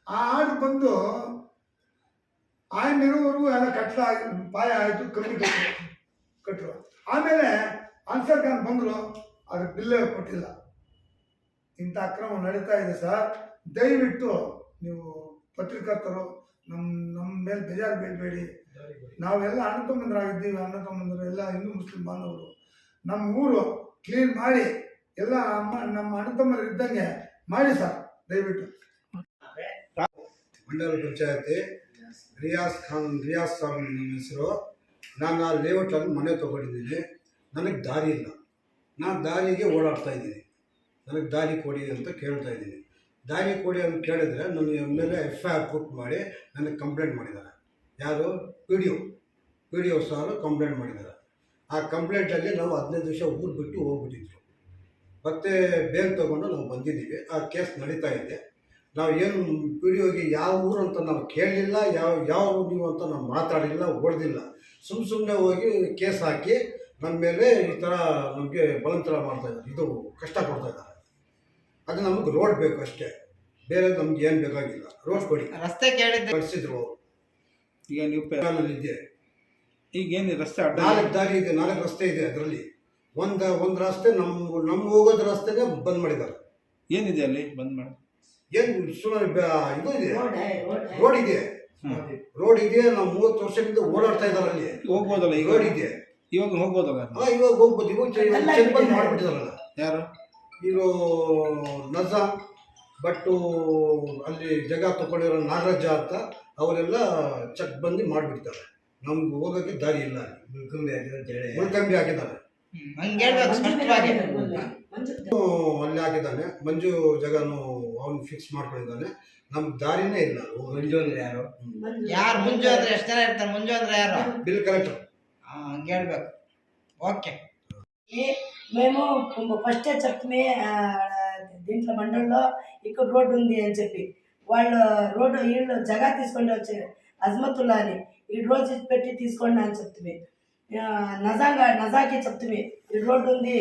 ಆ ಆರ್ಡರ್ ಬಂದು ಆಯಮ್ಮ ಇರುವವರೆಗೂ ಎಲ್ಲ ಕಟ್ಟಡ ಪಾಯ ಆಯಿತು ಕಮಿಟಿ ಕಟ್ಟರು ಆಮೇಲೆ ಅನ್ಸರ್ ಖಾನ್ ಬಂದರು ಅದು ಬಿಲ್ಲೇ ಕೊಟ್ಟಿಲ್ಲ. ಇಂಥ ಅಕ್ರಮ ನಡೀತಾ ಇದೆ ಸರ್. ದಯವಿಟ್ಟು ನೀವು ಪತ್ರಿಕರ್ತರು ನಮ್ಮ ನಮ್ಮ ಮೇಲೆ ಬೇಜಾರು ಬೀಳಬೇಡಿ ನಾವೆಲ್ಲ ಅಣ್ಣ ತಮ್ಮಂದ್ರಾಗಿದ್ದೀವಿ ಅಣ್ಣ ತಮ್ಮಂದರು ಎಲ್ಲ ಹಿಂದೂ ಮುಸ್ಲಿಂ ಬಾಂಧವರು. ನಮ್ಮ ಊರು ಕ್ಲೀನ್ ಮಾಡಿ, ಎಲ್ಲ ಅಮ್ಮ, ನಮ್ಮ ಅಣ್ಣ ತಮ್ಮರು ಇದ್ದಂಗೆ ಮಾಡಿ ಸರ್, ದಯವಿಟ್ಟು. ಮಂಡಲ ಪಂಚಾಯತಿ ರಿಯಾಸ್ ಖಾನ್ ರಿಯಾಸ್ ಸರ್ ನನ್ನ ಹೆಸರು. ನಾನು ಆ ಲೇಔಟಲ್ಲಿ ಮನೆ ತೊಗೊಂಡಿದ್ದೀನಿ. ನನಗೆ ದಾರಿ ಇಲ್ಲ. ನಾನು ದಾರಿಗೆ ಓಡಾಡ್ತಾ ಇದ್ದೀನಿ. ನನಗೆ ದಾರಿ ಕೊಡಿ ಅಂತ ಕೇಳ್ತಾ ಇದ್ದೀನಿ. ದಾರಿ ಕೊಡಿ ಅಂತ ಕೇಳಿದ್ರೆ ನನ್ನ ಮೇಲೆ ಎಫ್ ಐ ಆರ್ ಪುಟ್ ಮಾಡಿ ನನಗೆ ಕಂಪ್ಲೇಂಟ್ ಮಾಡಿದ್ದಾರೆ. ಯಾರು? P D O. P D O sir complaint ಮಾಡಿದ್ದಾರೆ. ಆ ಕಂಪ್ಲೇಂಟಲ್ಲಿ ನಾವು ಹದಿನೈದು ದಿವಸ ಊರು ಬಿಟ್ಟು ಹೋಗ್ಬಿಟ್ಟಿದ್ರು. ಮತ್ತೆ ಬೇಲ್ ತೊಗೊಂಡು ನಾವು ಬಂದಿದ್ದೀವಿ. ಆ ಕೇಸ್ ನಡೀತಾ ಇದೆ. ನಾವು ಏನು ಪಿ ಡಿ ಒಗೆ ಯಾವ ಊರು ಅಂತ ನಾವು ಕೇಳಲಿಲ್ಲ, ಯಾವ ಯಾವ ನೀವು ಅಂತ ನಾವು ಮಾತಾಡಿಲ್ಲ ಹೊಡೆದಿಲ್ಲ ಸುಮ್ಮ ಸುಮ್ಮನೆ ಹೋಗಿ ಕೇಸ್ ಹಾಕಿ ನಮ್ಮ ಮೇಲೆ ಈ ಥರ ನಮಗೆ ಬಲಂತರ ಮಾಡ್ತಾ ಇದ್ದಾರೆ. ಇದು ಕಷ್ಟ ಕೊಡ್ತಾ ಇದ್ದಾರೆ. ಅದು ನಮಗೆ ರೋಡ್ ಬೇಕು ಅಷ್ಟೇ. ಬೇರೆ ನಮ್ಗೆ ಏನು ಬೇಕಾಗಿಲ್ಲ. ರೋಡ್ ಕೊಡಿ. ರಸ್ತೆ ಕೇಳಿದ್ದೆ. ಕಳಿಸಿದ್ರು. ಈಗ ನೀವು ಪೆ- ಇದೆ ಈಗ ಏನು ರಸ್ತೆ ಅಡ್ಡ ನಾಲ್ಕು ದಾರಿ ಇದೆ ನಾಲ್ಕು ರಸ್ತೆ ಇದೆ ಅದರಲ್ಲಿ. ಒಂದು ಒಂದು ರಸ್ತೆ ನಮ್ಮ ನಮ್ಮ ಹೋಗೋದು ರಸ್ತೆಗೆ ಬಂದ್ ಮಾಡಿದ್ದಾರೆ. ಏನಿದೆ ಅಲ್ಲಿ ಬಂದ್ ಮಾಡಿ ಏನು ಸುಮ್ಮನೆ ಇದು ಇದೆ? ರೋಡ್ ಇದೆ. ರೋಡ್ ಇದೆ ನಾವು ಮೂವತ್ತು ವರ್ಷದಿಂದ ಓಡಾಡ್ತಾ ಇದ್ದಾರೆ ಅಲ್ಲಿ. ಹೋಗ್ಬೋದಲ್ಲ ಈಗ? ರೋಡ್ ಇದೆ. ಇವಾಗ ಹೋಗ್ಬೋದಲ್ಲ? ಹಾ ಇವಾಗ ಹೋಗ್ಬೋದು. ಇವಾಗ ಚೆಕ್ ಬಂದ್ ಮಾಡಿಬಿಟ್ಟಿದಾರಲ್ಲ ಯಾರು? ಇವರು ನಜಾ ಬಟ್ಟು ಅಲ್ಲಿ ಜಾಗ ತಗೊಂಡಿರೋ ನಾಗರಾಜ ಅಂತ ಅವರೆಲ್ಲ ಚೆಕ್ ಬಂದು ಮಾಡಿಬಿಡ್ತಾರೆ. ನಮ್ಗೆ ಹೋಗೋಕ್ಕೆ ದಾರಿ ಇಲ್ಲ. ಮುಳ್ಕಂಬಿ ಅಂತ ಹೇಳಿ. ಹಾಕಿದ್ದಾರೆ ಹಂಗೆ ಅಲ್ಲಿ ಹಾಕಿದ್ದಾನೆ ಮಂಜು ಜಗನು ಅವನು ಫಿಕ್ಸ್ ಮಾಡ್ಕೊಂಡಿದ್ದಾನೆ. ನಮ್ಗೆ ದಾರಿನೇ ಇಲ್ಲ. ಮಂಜು ಅಂದ್ರೆ ಯಾರು? ಯಾರು ಮುಂಜು ಅಂದ್ರೆ ಎಷ್ಟು ಜನ ಇರ್ತಾರೆ? ಮುಂಜು ಅಂದ್ರೆ ಯಾರು? ಬಿಲ್ ಕಲೆಕ್ಟರ್ ಹಂಗೆ ಹೇಳ್ಬೇಕು. ಓಕೆ మేము ఫస్టే చెప్తే దీంట్లో మండలంలో ఇక్కడ రోడ్డు ఉంది అని చెప్పి. వాళ్ళు రోడ్డు వీళ్ళు జగా తీసుకొని వచ్చారు. అజ్మతుల్లా అని. ఈ రోజు ఇది పెట్టి తీసుకోండి అని చెప్తుంది నజాగా నజాకి చెప్తుంది ఈ రోడ్డు ఉంది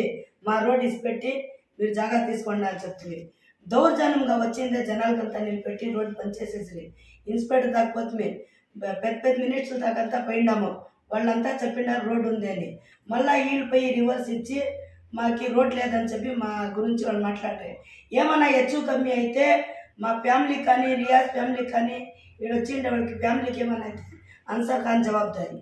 మా రోడ్ ఇసి పెట్టి మీరు జాగా తీసుకోండి అని చెప్తుంది దౌర్జన్యంగా వచ్చిందే జనాలకంతా పెట్టి రోడ్డు పనిచేసేసి ఇన్స్పెక్టర్ దాకా పెద్ద పెద్ద మినిట్స్ దాకంతా పోయినాము వాళ్ళంతా చెప్పినారు రోడ్డు ఉంది అని. మళ్ళీ వీళ్ళు పోయి రివర్స్ ఇచ్చి మాకు రోడ్ లేదని చెప్పి మా గురించి వాళ్ళు మాట్లాడారు ఏమన్నా హెచ్చు కమ్మి అయితే మా ఫ్యామిలీ కానీ రియాజ్ ఫ్యామిలీ కానీ వీడు వచ్చిండే వాళ్ళకి ఫ్యామిలీకి ఏమన్నా అయితే అన్సా ఖాన్ జవాబుదారి.